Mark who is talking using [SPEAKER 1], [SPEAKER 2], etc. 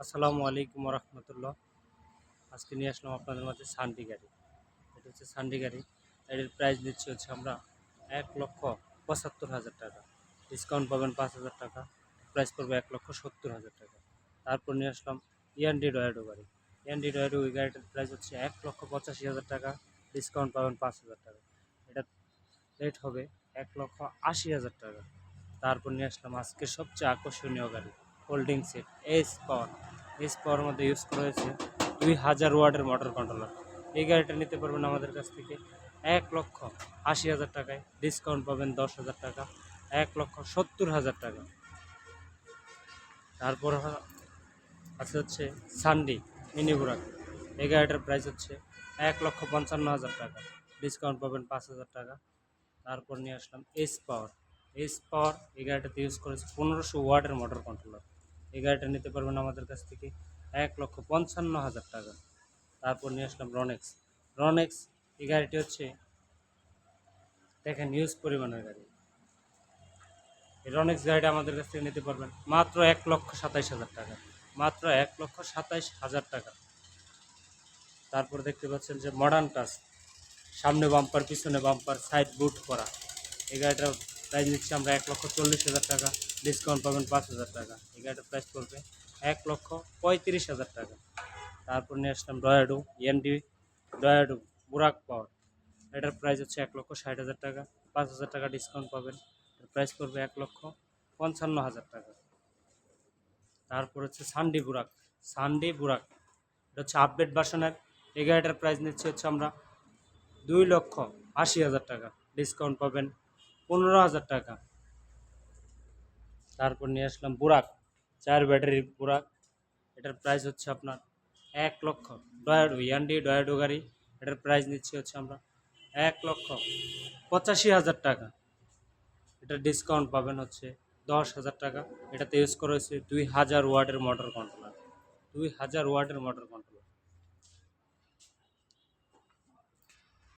[SPEAKER 1] আসসালামু আলাইকুম রহমতুল্লাহ আজকে নিয়ে আসলাম আপনাদের মাঝে সান্ডি গাড়ি। এটা হচ্ছে সান্ডি গাড়ি। এর প্রাইস দিচ্ছি হচ্ছে আমরা এক লক্ষ পঁচাত্তর হাজার টাকা। ডিসকাউন্ট পাবেন পাঁচ হাজার টাকা। প্রাইস পড়বে এক লক্ষ সত্তর হাজার টাকা। তারপর নিয়ে আসলাম ইয়ান্ডি ডয়াডো গাড়ি। ইয়ান্ডি ডয়াডো ওই গাড়িটার প্রাইস হচ্ছে এক লক্ষ পঁচাশি হাজার টাকা। ডিসকাউন্ট পাবেন পাঁচ হাজার টাকা। এটা রেট হবে এক লক্ষ আশি হাজার টাকা। তারপর নিয়ে আসলাম আজকের সবচেয়ে আকর্ষণীয় গাড়ি। Holding set S power S power মধ্যে ইউজ করা হয়েছে দুই হাজার ওয়ার্ডের মোটর কন্ট্রোলার। এই গাড়িটা নিতে পারবেন আমাদের কাছ থেকে এক লক্ষ আশি হাজার টাকায়। ডিসকাউন্ট পাবেন দশ হাজার টাকা, এক লক্ষ সত্তর হাজার টাকা। তারপর আছে হচ্ছে সানডি মিনি বুরাক এই গাড়িটার প্রাইস হচ্ছে এক লক্ষ পঞ্চান্ন হাজার টাকা। ডিসকাউন্ট পাবেন পাঁচ হাজার টাকা। তারপর নিয়ে আসলাম এস পাওয়ার এস পাওয়ার এই গাড়িটাতে ইউজ করেছে পনেরোশো ওয়াটের মোটর কন্ট্রোলার। এই গাড়িটা নিতে পারবেন আমাদের কাছ থেকে এক লক্ষ পঞ্চান্ন হাজার টাকা। তারপর নিয়ে আসলাম রনেক্স রনেক্স এই গাড়িটি হচ্ছে দেখেন ইউজ পরিমাণের গাড়ি। এই রনেক্স গাড়িটা আমাদের কাছ থেকে নিতে পারবেন মাত্র এক লক্ষ সাতাইশ হাজার টাকা। মাত্র এক লক্ষ সাতাইশ হাজার টাকা। তারপর দেখতে পাচ্ছেন যে মডার্ন টাচ সামনে বাম্পার পিছনে বাম্পার সাইড বুট করা। এই গাড়িটার প্রাইস নিচ্ছি আমরা এক লক্ষ চল্লিশ হাজার টাকা। ডিসকাউন্ট পাবেন পাঁচ হাজার টাকা। এই গাড়িটার প্রাইস পড়বে এক লক্ষ পঁয়ত্রিশ হাজার টাকা। তারপর নিয়ে আসলাম ডয়াডো এনডি ডয়াডু বুরাক পাওয়ার এটার প্রাইস হচ্ছে এক লক্ষ ষাট হাজার টাকা। পাঁচ হাজার টাকা ডিসকাউন্ট পাবেন। এর প্রাইস পড়বে এক লক্ষ পঞ্চান্ন হাজার টাকা। তারপর হচ্ছে সানডি বুরাক সানডি বুরাক এটা হচ্ছে আপডেট ভার্সনের এই গাড়িটার প্রাইস নিচ্ছে হচ্ছে আমরা দুই লক্ষ আশি হাজার টাকা। ডিসকাউন্ট পাবেন পনেরো হাজার টাকা। তারপর নিয়ে আসলাম বুরাক, চার ব্যাটারি বুরাক। এটার প্রাইস হচ্ছে আপনার এক লক্ষ। ডয়াডো ইয়ান্ডি, ডয়াডো গাড়ি, এটার প্রাইস নিচ্ছি হচ্ছে আমরা এক লক্ষ পঁচাশি হাজার টাকা। এটা ডিসকাউন্ট পাবেন হচ্ছে দশ হাজার টাকা। এটাতে ইউজ করা হয়েছে দুই হাজার ওয়ার্ডের মোটর কন্ট্রোলার দুই হাজার ওয়ার্ডের মোটর কন্ট্রোলার